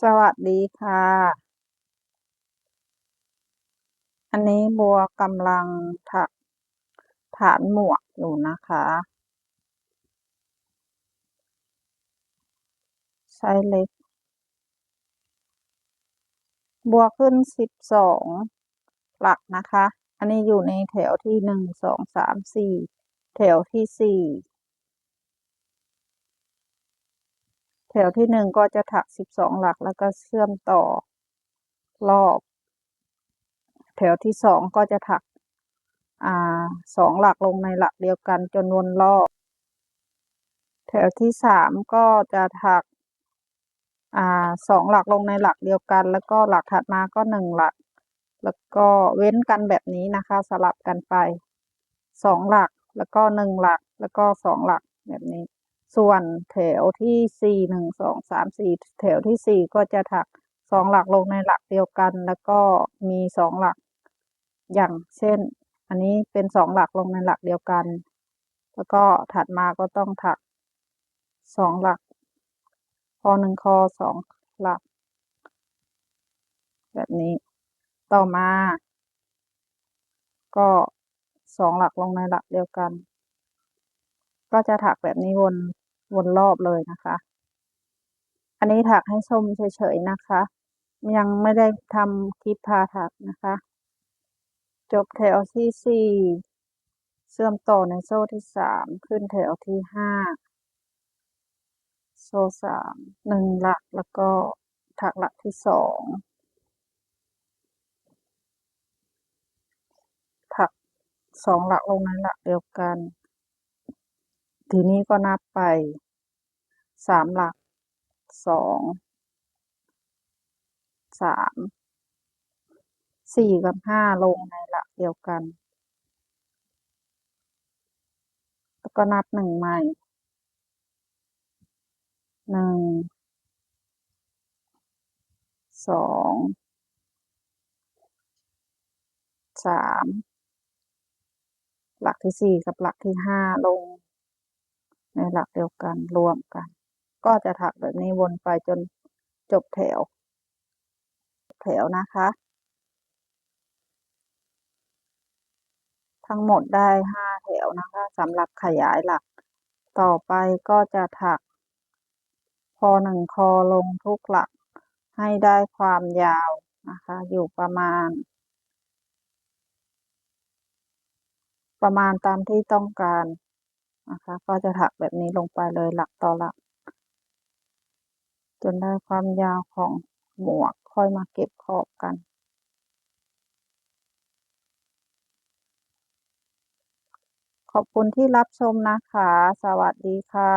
สวัสดีค่ะ อันนี้บัวกำลังถักฐานหมวกอยู่นะคะ ไซส์เล็ก บัวขึ้นสิบสองหลักนะคะ อันนี้อยู่ในแถวที่หนึ่งสองสามสี่แถวที่สี่ แถวที่หนึ่งก็จะถักสิบสองหลักแล้วก็เชื่อมต่อรอบ แถวที่สองก็จะถักอ่าสองหลักลงในหลักเดียวกันจนวนรอบ แถวที่สามก็จะถักอ่าสองหลักลงในหลักเดียวกัน แล้วก็หลักถัดมาก็หนึ่งหลัก แล้วก็เว้นกันแบบนี้นะคะสลับกันไปสองหลักแล้วก็หนึ่งหลักแล้วก็สองหลักแบบนี้ ส่วนแถวที่สี่หนึ่งสองสามสี่แถวที่สี่ก็จะถักสองหลักลงในหลักเดียวกัน แล้วก็มีสองหลักอย่างเช่น อันนี้เป็นสองหลักลงในหลักเดียวกัน แล้วก็ถัดมาก็ต้องถักสองหลัก คอหนึ่งคอสองหลัก แบบนี้ต่อมา ก็สองหลักลงในหลักเดียวกัน ก็จะถักแบบนี้วน วนรอบเลยนะคะ อันนี้ถักให้ชมเฉยๆนะคะ ยังไม่ได้ทำคลิปพาถักนะคะ จบแถวที่สี่เชื่อมต่อในโซ่ที่สามขึ้นแถวที่ห้าโซ่สามหนึ่งหลักแล้วก็ถักหลักที่สองถักสองหลักลงในหลักเดียวกัน ทีนี้ก็นับไปสามหลักสองสามสี่กับห้าลงในหลักเดียวกัน แล้วก็นับหนึ่งใหม่หนึ่งสองสามหลักที่สี่กับหลักที่ห้าลง ในหลักเดียวกันรวมกัน ก็จะถักแบบนี้วนไปจนจบแถว แถวนะคะ ทั้งหมดได้ห้าแถวนะคะสำหรับขยายหลัก ต่อไปก็จะถัก พอหนึ่งคอลงทุกหลักให้ได้ความยาวนะคะ อยู่ประมาณ ประมาณตามที่ต้องการ นะคะ ก็จะถักแบบนี้ลงไปเลยหลักต่อหลัก จนได้ความยาวของหมวกค่อยมาเก็บขอบกันขอบคุณที่รับชมนะคะ สวัสดีค่ะ